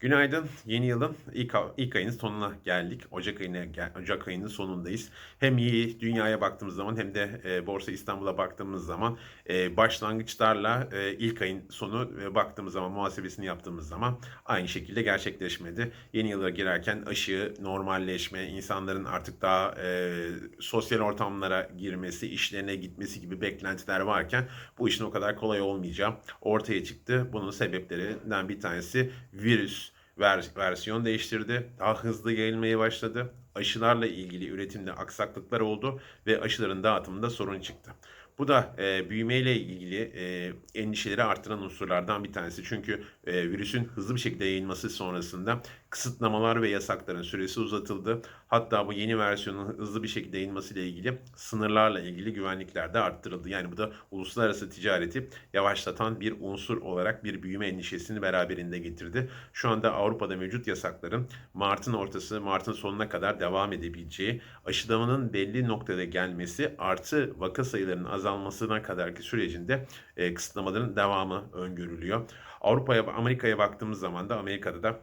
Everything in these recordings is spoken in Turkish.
Günaydın. Yeni yılın ilk, ilk ayının sonuna geldik. Ocak ayına Ocak ayının sonundayız. Hem iyi dünyaya baktığımız zaman hem de e, Borsa İstanbul'a baktığımız zaman e, başlangıçlarla e, ilk ayın sonu e, baktığımız zaman muhasebesini yaptığımız zaman aynı şekilde gerçekleşmedi. Yeni yıla girerken aşı, normalleşme, insanların artık daha e, sosyal ortamlara girmesi, işlerine gitmesi gibi beklentiler varken bu işin o kadar kolay olmayacağı ortaya çıktı. Bunun sebeplerinden bir tanesi virüs ver- versiyon değiştirdi. Daha hızlı yayılmaya başladı. Aşılarla ilgili üretimde aksaklıklar oldu ve aşıların dağıtımında sorun çıktı. Bu da e, büyümeyle ilgili e, endişeleri arttıran unsurlardan bir tanesi. Çünkü e, virüsün hızlı bir şekilde yayılması sonrasında kısıtlamalar ve yasakların süresi uzatıldı. Hatta bu yeni versiyonun hızlı bir şekilde yayılmasıyla ilgili sınırlarla ilgili güvenlikler de arttırıldı. Yani bu da uluslararası ticareti yavaşlatan bir unsur olarak bir büyüme endişesini beraberinde getirdi. Şu anda Avrupa'da mevcut yasakların Mart'ın ortası, Mart'ın sonuna kadar devam edebileceği, aşılamanın belli noktada gelmesi artı vaka sayılarının azalmasına kadarki sürecinde e, kısıtlamaların devamı öngörülüyor. Avrupa'ya, Amerika'ya baktığımız zaman da Amerika'da da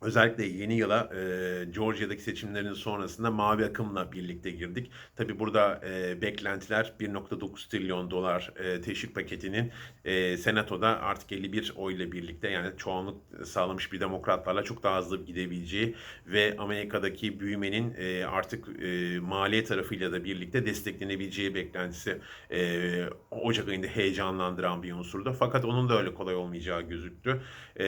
Özellikle yeni yıla e, Georgia'daki seçimlerin sonrasında mavi akımla birlikte girdik. Tabi burada e, beklentiler 1.9 trilyon dolar e, teşvik paketinin e, senatoda artık 51 oyla birlikte yani çoğunluk sağlamış bir demokratlarla çok daha hızlı gidebileceği ve Amerika'daki büyümenin e, artık e, maliye tarafıyla da birlikte desteklenebileceği beklentisi e, Ocak ayında heyecanlandıran bir unsurdu. Fakat onun da öyle kolay olmayacağı gözüktü. E,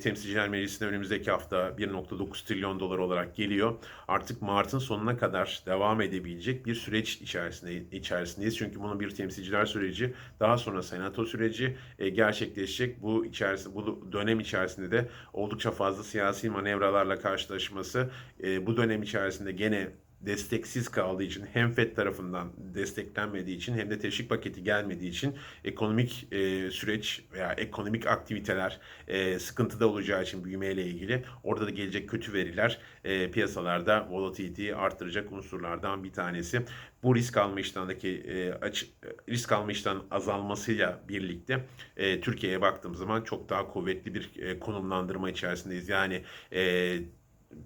Temsilciler Meclisi'ne önümüzdeki hafta 1.9 trilyon dolar olarak geliyor. Artık Mart'ın sonuna kadar devam edebilecek bir süreç içerisinde içerisindeyiz. Çünkü bunun bir temsilciler süreci, daha sonra senato süreci e, gerçekleşecek. Bu içerisinde bu dönem içerisinde de oldukça fazla siyasi manevralarla karşılaşması e, bu dönem içerisinde gene desteksiz kaldığı için hem FED tarafından desteklenmediği için hem de teşvik paketi gelmediği için ekonomik e, süreç veya ekonomik aktiviteler e, sıkıntıda olacağı için büyümeyle ilgili orada da gelecek kötü veriler e, piyasalarda volatility'yi arttıracak unsurlardan bir tanesi. Bu risk alma iştahındaki e, açı, risk alma iştahının azalmasıyla birlikte e, Türkiye'ye baktığım zaman çok daha kuvvetli bir e, konumlandırma içerisindeyiz. Yani e,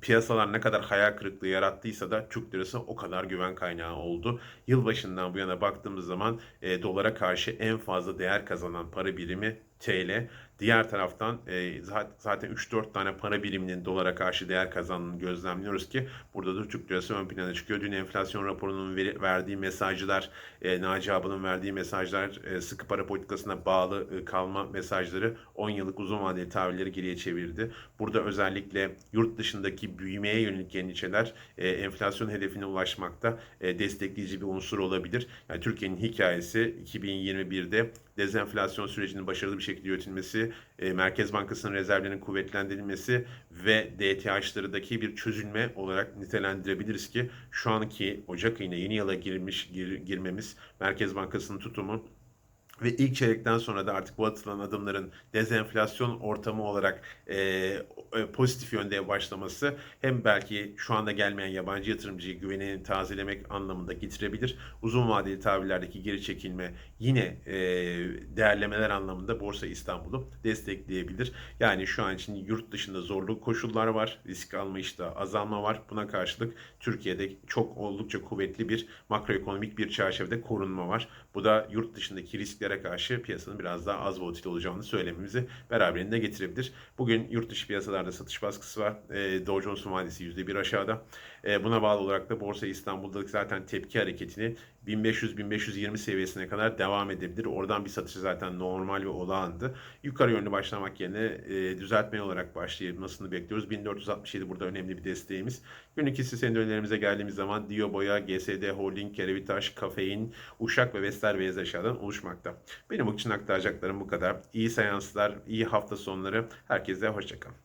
piyasalar ne kadar hayal kırıklığı yarattıysa da Türk lirası o kadar güven kaynağı oldu. Yılbaşından bu yana baktığımız zaman e, dolara karşı en fazla değer kazanan para birimi TL. Diğer taraftan e, zaten 3-4 tane para biriminin dolara karşı değer kazandığını gözlemliyoruz ki burada da Türk lirası ön plana çıkıyor. Dün enflasyon raporunun veri, verdiği mesajlar, e, Naci Aba'nın verdiği mesajlar, e, sıkı para politikasına bağlı e, kalma mesajları 10 yıllık uzun vadeli tahvilleri geriye çevirdi. Burada özellikle yurt dışındaki büyümeye yönelik endişeler e, enflasyon hedefine ulaşmakta e, destekleyici bir unsur olabilir. Yani Türkiye'nin hikayesi 2021'de dezenflasyon sürecinin başarılı bir şekilde yönetilmesi, e, Merkez Bankası'nın rezervlerinin kuvvetlendirilmesi ve DTH'larındaki bir çözülme olarak nitelendirebiliriz ki şu anki Ocak ayına yeni yıla girmiş gir, girmemiz Merkez Bankası'nın tutumu ve ilk çeyrekten sonra da artık bu atılan adımların dezenflasyon ortamı olarak e, e, pozitif yönde başlaması hem belki şu anda gelmeyen yabancı yatırımcıyı güvenini tazelemek anlamında getirebilir. Uzun vadeli tahvillerdeki geri çekilme yine e, değerlemeler anlamında Borsa İstanbul'u destekleyebilir. Yani şu an için yurt dışında zorlu koşullar var. Risk alma işte azalma var. Buna karşılık Türkiye'de çok oldukça kuvvetli bir makroekonomik bir çerçevede korunma var. Bu da yurt dışındaki risklere karşı piyasanın biraz daha az volatil olacağını söylememizi beraberinde getirebilir. Bugün yurt dışı piyasalarda satış baskısı var. E, Dow Jones'un vadesi %1 aşağıda. E, buna bağlı olarak da Borsa İstanbul'da zaten tepki hareketini 1500-1520 seviyesine kadar devam edebilir. Oradan bir satışı zaten normal ve olağandı. Yukarı yönlü başlamak yerine e, düzeltme olarak başlamasını bekliyoruz. 1467 burada önemli bir desteğimiz. Günlük hisse senedi önerilerimize geldiğimiz zaman Dio Boya, GSD Holding, Kerevitaş, Kafein, Uşak ve Vestel Beyaz aşağıdan oluşmakta. Benim için aktaracaklarım bu kadar. İyi seanslar, iyi hafta sonları. Herkese hoşçakalın.